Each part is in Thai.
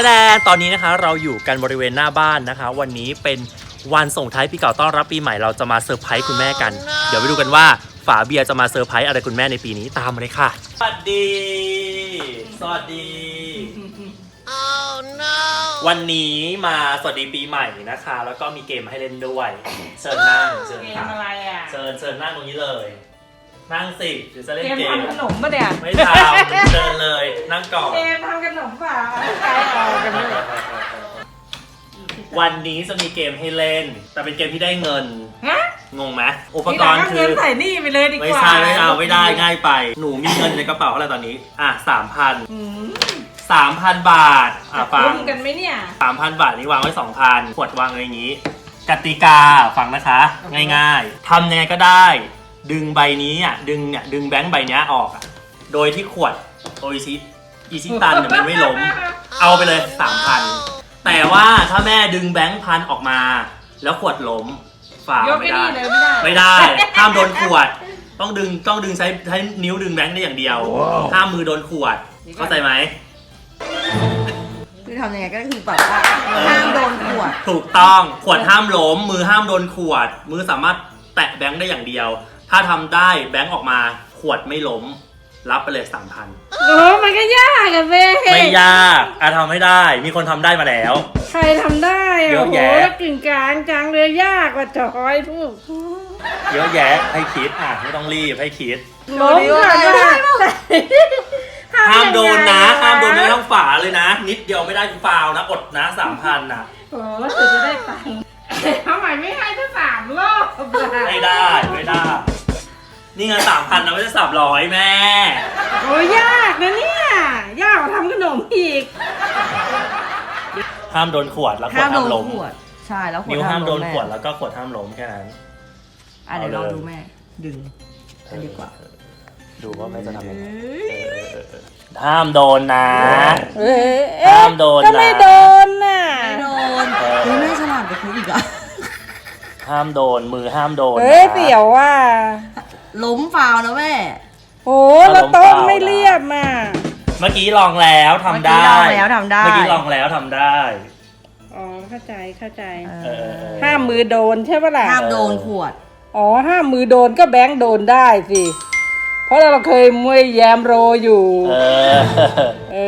แสดงตอนนี้นะคะเราอยู่กันบริเวณหน้าบ้านนะคะ วันนี้เป็นวันส่งท้ายปีเก่าต้อนรับปีใหม่เราจะมาเซอร์ไพรส์คุณแม่กัน เดี๋ยวไปดูกันว่าฝาเบียร์จะมาเซอร์ไพรส์อะไรคุณแม่ในปีนี้ตามมาเลยค่ะ สวัสดี สวัสดีวันนี้มาสวัสดีปีใหม่นะคะ แล้วก็มีเกมให้เล่นด้วย เชิญนั่งเชิญเกมค่ะอะไรอะ เชิญเชิญนั่งตรงนี้เลย นั่งสิเดี๋ยวจะเล่นเกมเกมทำขนมปะเนี่ยไม่ทำเชิญเลย นั่งก่อน เกมทำขนมป่ะใครเอากันเลยวันนี้จะมีเกมให้เล่น แต่เป็นเกมที่ได้เงิน ฮะงงไหมอุปกรณ์ทีหลังเาคืเงิอนใส่นี่ไปเลยดีกว่าไม่ใช่ไม่เอาไม่ได้ง่ายไป หนูมีเงินในกระเป๋าเท่าไหร่ตอนนี้ อะสามพันอืมสามพันบาท อะฟัง คุ้มกันไหมเนี่ย สามพันบาทนี้วางไว้สองพันขวดวางไว้อย่างนี้ กติกาฟังนะคะ ง่ายๆทำยังไงก็ได้ ดึงใบนี้อะดึงเนี่ยดึงแบงค์ใบเนี้ยออกอะโดยที่ขวดโออิชิอิชิตันเนี่ยมันไม่ล้ม เอาไปเลยสามพันแต่ว่าถ้าแม่ดึงแบงค์พันออกมา แล้วขวดล้มฝายกไม่ไอ้ได้นี่เลยไม่ได้ ไม่ได้ ห้ามโดนขวด ต้องดึงต้องดึงใช้ใช้นิ้วดึงแบงค์ได้อย่างเดียว ห้ามมือโดนขวด เข้าใจไหม คือทำยังไงก็คือแบบว่าห้ามโดนขวด ถูกต้องขวดห้ามล้มมือห้ามโดนขวด มือสามารถแตะแบงค์ได้อย่างเดียว ถ้าทำได้แบงค์ออกมาขวดไม่ล้ม รับไปเลยสามพันโอ้มันก็ยากอะเว้ไม่ยากอะทำไม่ได้ มีคนทำได้มาแล้ว ใครทำได้อะเยอะโอ้โหแยะ แล้วกึ่งกลางจังเลยยากกว่าจอยทุกเยอะแยะให้คิดอะไม่ต้องรีบให้คิด ล้มก่อนว่าห้ามโดนนะทำยังไงห้ามโดนไม่ทั้งฝาเลยนะ นิดเดียวไม่ได้คือฟาวนะอดนะสามพันนะโอ้โหถึงจะได้ตังค์ทำไมไม่ให้ทั้งสามรอบไม่ได้ไม่ได้ นี่เงินสามพันนะไม่ใช่สามร้อยแม่ โอ้ยยากนะเนี่ยยากกว่าทำขนมอีกห้ามโดนขวดแล้วขวห้าดมโดห้ามนล้มขวดใช่แล้วขวดนิ้วห้ามโดนล้ขวดแล้วก็ขวดห้ามล้มแค่นั้น อะเดี๋ยวลเอาองเลยดูแม่ ดึงอันดีกว่า ดูว่าแม่จะทำยังไงเอ้เอยอเออเออห้ามโดนนะเอ๊ะห้ามโดนนะก็ไม่โดนน่ะไม่โดนเออเฮ้ยแม่ฉลาดกว่าคุกอีกอะห้ามโดนมือห้ามโดนเฮ้ยนะเสียวว่า ล้มฟาวนะแม่ โอ้แล้วโต๊ะไม่เรียบอะเมื่อกี้ลองแล้วทำได้ เมื่อกี้ลองแล้วทำได้ เมื่อกี้ลองแล้วทำได้ อ๋อเข้าใจเข้าใจเอเอออเออ ห้ามมือโดนใช่ปะล่ะห้ามโดนขวด อ๋อห้ามมือโดนก็แบงค์โดนได้สิ เพราะเราเคยมวยแยมโรอยู่ เออเอ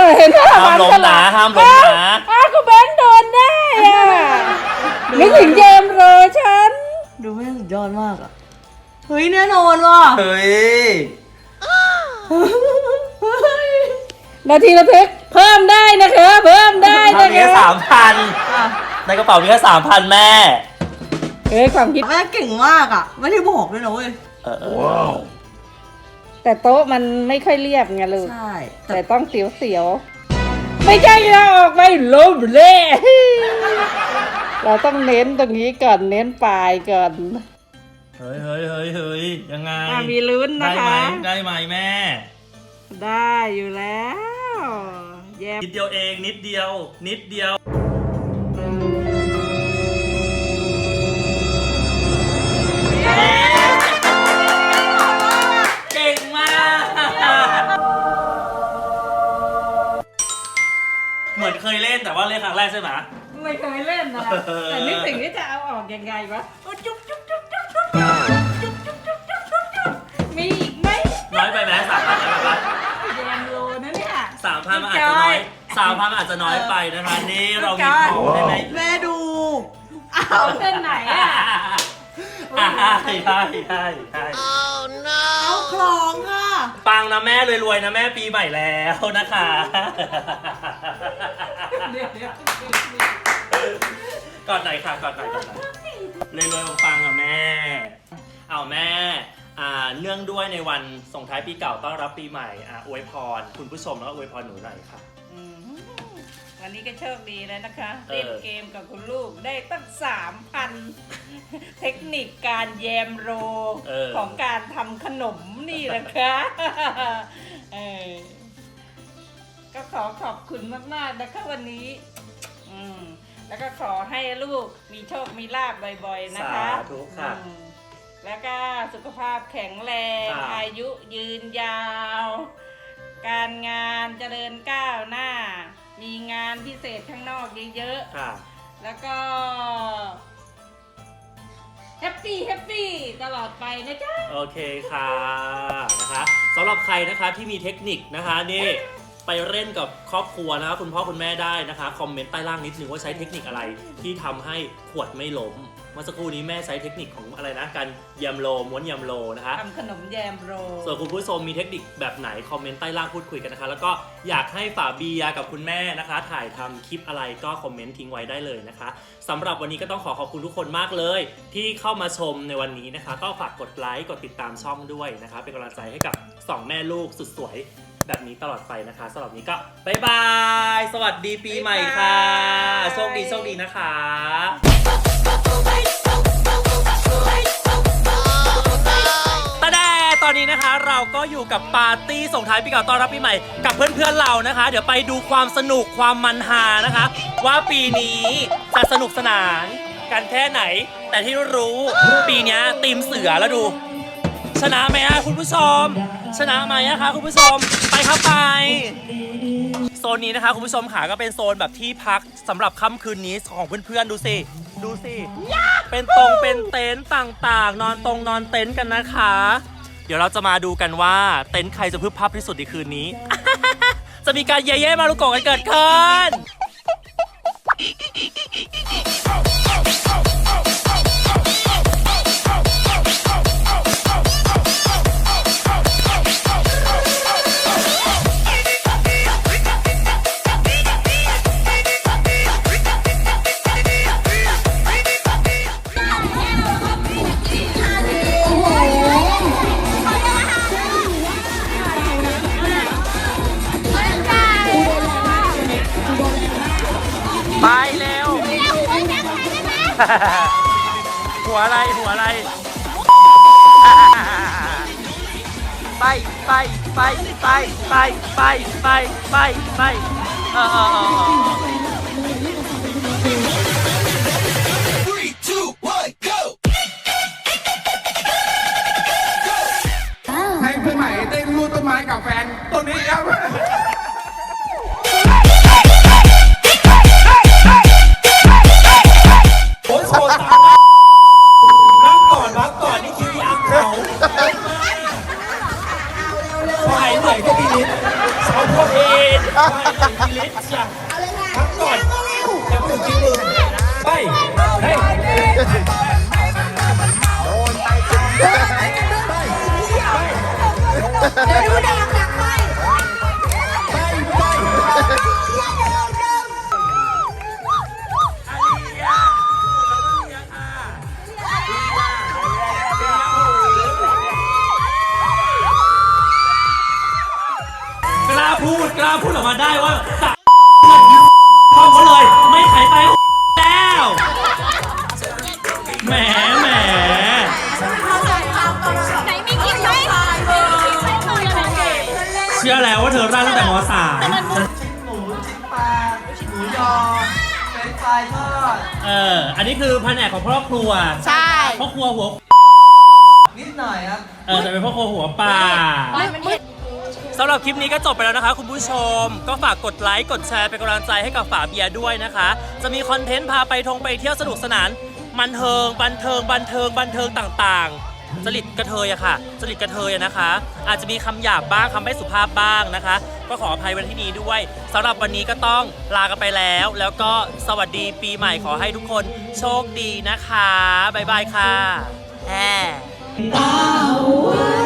อเห็นไหมห้ามล้มนะห้ามล้มนะ อ้าวก็แบงค์โดนได้อะนึกถึงแยมโรฉัน ดูแม่สุดยอดมากอะเฮ้ยแน่นอนว่ะ เฮ้ย นาทีละเพกเพิ่มได้นะคะเพิ่มได้ตอนนะนี้คะสามพันอะในกระเป๋ามีแค่สามพันแม่เฮ้ยความคิด แม่เก่งมากอะไม่ได้บอกด้วยนะเว้ย เออเออแต่โต๊ะมันไม่ค่อยเรียบไงลูก ใช่ แต่แต่ต้องเสียวเสียวๆไม่ใช่เราออกไปล้มเละ เราต้องเน้นตรงนี้ก่อนเน้นปลายก่อน เฮ้ยเฮ้ยเฮ้ยเฮ้ยยังไงอะมีลุ้นได้นะไหมคะ ได้ไหมแม่ ได้อยู่แล้วแย่นิดเดียวเองนิดเดียว นิดเดียว เก่งมาก เหมือนเคยเล่นแต่ว่าเล่นครั้งแรกใช่ไหม ไม่เคยเล่นนะเออแต่นึกถึงที่จะเอาออกยังไงวะโอ้จุ๊บจุ๊บจุ๊บจุ๊บจุ๊บจุ๊บจุ๊บจุ๊บจุ๊บจุ๊บจุ๊บจุ๊บมีอีกไหมน้อยไปไหมสามพันน้อยไปปะแยมโลนะเนี่ยสามพันมันอาจจะน้อยสามพันอาจจะน้อยไปนะคะนี่เรามีของให้แม่แม่ดูเอาเส้นไหนอะอ่าใช่ใช่ใช่ใช่เอาคลองค่ะ ปังนะแม่รวยๆนะแม่ปีใหม่แล้วนะคะ เดี๋ยวเดี๋ยว ก่อนไหนค่ะก่อนไหนก่อนไหนรวยๆปังๆอะแม่ เอาแม่อ่าเนื่องด้วยในวันส่งท้ายปีเก่าต้อนรับปีใหม่อ่าอวยพร คุณผู้ชมแล้วก็อวยพรหนูหน่อยค่ะ อืมวันนี้ก็โชคดีแล้วนะคะ เออ เล่นเกมกับคุณลูกได้ตั้งสามพันเทคนิคการแยมโร เออ ของการทำขนมนี่แหละคะ เออก็ขอขอบคุณมาก ๆ นะคะวันนี้ อืม แล้วก็ขอให้ลูกมีโชคมีลาบบ่อยๆนะคะสาธุค่ะ อืมแล้วก็สุขภาพแข็งแรงค่ะอายุยืนยาว การงานเจริญก้าวหน้า มีงานพิเศษข้างนอกเยอะค่ะ ๆ แล้วก็แฮปปี้แฮปปี้ตลอดไปนะจ๊ะ โอเคค่ะนะคะสำหรับใครนะคะที่มีเทคนิคนะคะนี่ ไปเล่นกับครอบครัวนะคะคุณพ่อคุณแม่ได้นะคะคอมเมนต์ใต้ล่างนิดนึงว่าใช้เทคนิคอะไรที่ทำให้ขวดไม่ล้มเมื่อสักครู่นี้แม่ใช้เทคนิคของอะไรนะการยำโลม้วนยำโลนะคะทำขนมแยมโรส่วนคุณผู้ชมมีเทคนิคแบบไหนคอมเมนต์ใต้ล่างพูดคุยกันนะคะ แล้วก็อยากให้ฝาเบียร์กับคุณแม่นะคะ ถ่ายทำคลิปอะไรก็คอมเมนต์ทิ้งไว้ได้เลยนะคะสำหรับวันนี้ก็ต้องขอขอบคุณทุกคนมากเลย ที่เข้ามาชมในวันนี้นะคะ ก็ฝากกดไลค์กดติดตามช่องด้วยนะคะ เป็นกำลังใจให้กับสองแม่ลูกสุดสวย แบบนี้ตลอดไปนะคะสำหรับวันนี้ก็บายบาย สวัสดีปีใหม่ค่ะโชคดีโชคดีนะคะตาแดตอนนี้นะคะเราก็อยู่กับปาร์ตี้ส่งท้ายปีเก่าต้อนรับปีใหม่ กับเพื่อนๆเรานะคะ เดี๋ยวไปดูความสนุกความมันฮานะคะ ว่าปีนี้จะสนุกสนานกันแค่ไหน แต่ที่รู้ปีเนี้ยทีมเสือแล้วดู ชนะไหมอะคุณผู้ชม ชนะไหมอะคะคุณผู้ชมไปครับไป โซนนี้นะคะคุณผู้ชมค่ะก็เป็นโซนแบบที่พักสำหรับค่ำคืนนี้ของเพื่อนๆดูสิดูสิเป็นตรงเป็นเต็นท์ต่างๆ นอนตรงนอนเต็นท์กันนะคะ เดี๋ยวเราจะมาดูกันว่าเต็นท์ใครจะพึบพับที่สุดในคืนนี้ จะมีการเย่เย่มาลูกโกะกันเกิดขึ้น ไปเร็ว หัวอะไรหัวอะไร ไปไปไปไปไปไปไปไปไปเออ ร่ก็มีลิ้นสาวพวกเองไม่ลิ้นจ้ะพักก่อนอย่าเพิ่งกินมือไปเฮ้ยไปไปไป เชื่อแล้วว่าเธอร่างตั้งแต่มสามหมูชิ้นปลาหมูยอเป็นฟรายทอดเออ อันนี้คือแผนกของพ่อครัวใช่พ่อครัวหัว นิดหน่อยครับ เออแต่เป็นพ่อครัวหัวป่ามันเห็นสำหรับคลิปนี้ก็จบไปแล้วนะคะ คุณผู้ชม ก็ฝากกดไลค์กดแชร์เป็นกำลังใจให้กับฝาเบียร์ด้วยนะคะ จะมีคอนเทนต์พาไปทงไปเที่ยวสนุกสนานมันเทิงบันเทิงบันเทิงบันเทิงต่างๆ จริตกระเทยอะค่ะ จริตกระเทยอะนะคะ อาจจะมีคำหยาบบ้างคำไม่สุภาพบ้างนะคะ ก็ขออภัยวันที่นี้ด้วยสำหรับวันนี้ก็ต้องลากันไปแล้ว แล้วก็สวัสดีปีใหม่ขอให้ทุกคนโชคดีนะคะ บ๊ายบายค่ะแฮตาหัว